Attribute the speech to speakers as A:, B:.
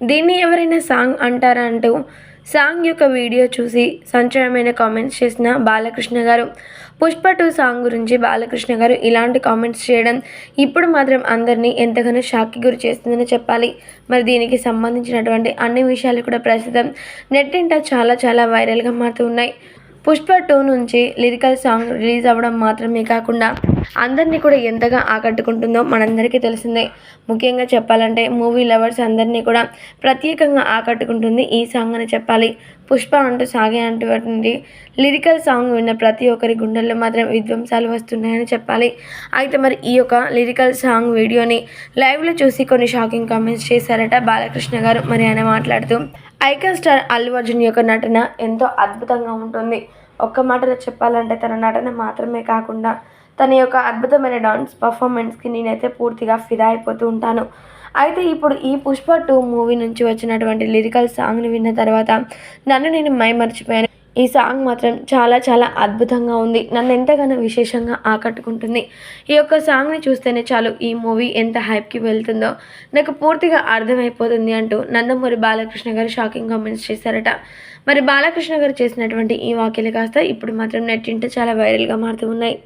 A: దీన్ని ఎవరైనా సాంగ్ అంటారా అంటూ సాంగ్ యొక్క వీడియో చూసి సంచలనమైన కామెంట్స్ చేసిన బాలకృష్ణ గారు. పుష్ప టూ సాంగ్ గురించి బాలకృష్ణ గారు ఇలాంటి కామెంట్స్ చేయడం ఇప్పుడు మాత్రం అందరినీ ఎంతగానో షాక్కి గురి చేస్తుందని చెప్పాలి. మరి దీనికి సంబంధించినటువంటి అన్ని విషయాలు కూడా ప్రస్తుతం నెట్టింట చాలా చాలా వైరల్గా మారుతూ ఉన్నాయి. పుష్ప టూ నుంచి లిరికల్ సాంగ్ రిలీజ్ అవ్వడం మాత్రమే కాకుండా అందరినీ కూడా ఎంతగా ఆకట్టుకుంటుందో మనందరికీ తెలిసిందే. ముఖ్యంగా చెప్పాలంటే మూవీ లవర్స్ అందరినీ కూడా ప్రత్యేకంగా ఆకట్టుకుంటుంది ఈ సాంగ్ అని చెప్పాలి. పుష్ప అంటూ సాగే అంటున్నటువంటి లిరికల్ సాంగ్ విన్న ప్రతి ఒక్కరి గుండెల్లో మాత్రం విధ్వంసాలు వస్తున్నాయని చెప్పాలి. అయితే మరి ఈ యొక్క లిరికల్ సాంగ్ వీడియోని లైవ్లో చూసి కొన్ని షాకింగ్ కామెంట్స్ చేశారట బాలకృష్ణ గారు. మరి ఆయన మాట్లాడుతూ ఐకాన్ స్టార్ అల్లు అర్జున్ యొక్క నటన ఎంతో అద్భుతంగా ఉంటుంది. ఒక్క మాటలో చెప్పాలంటే తన నటన మాత్రమే కాకుండా తన యొక్క అద్భుతమైన డాన్స్ పర్ఫార్మెన్స్కి నేనైతే పూర్తిగా ఫిదా అయిపోతూ ఉంటాను. అయితే ఇప్పుడు ఈ పుష్ప టూ మూవీ నుంచి వచ్చినటువంటి లిరికల్ సాంగ్ని విన్న తర్వాత నన్ను నేను మైమర్చిపోయాను. ఈ సాంగ్ మాత్రం చాలా చాలా అద్భుతంగా ఉంది. నన్ను ఎంతగానో విశేషంగా ఆకట్టుకుంటుంది. ఈ యొక్క సాంగ్ని చూస్తేనే చాలు ఈ మూవీ ఎంత హైప్కి వెళ్తుందో. నాకు పూర్తిగా అర్థమైపోతుంది అంటూ నందమూరి బాలకృష్ణ గారు షాకింగ్ కామెంట్స్ చేశారట. మరి బాలకృష్ణ గారు చేసినటువంటి ఈ వాక్యలు కాస్త ఇప్పుడు మాత్రం నెట్టింట చాలా వైరల్గా మారుతూ ఉన్నాయి.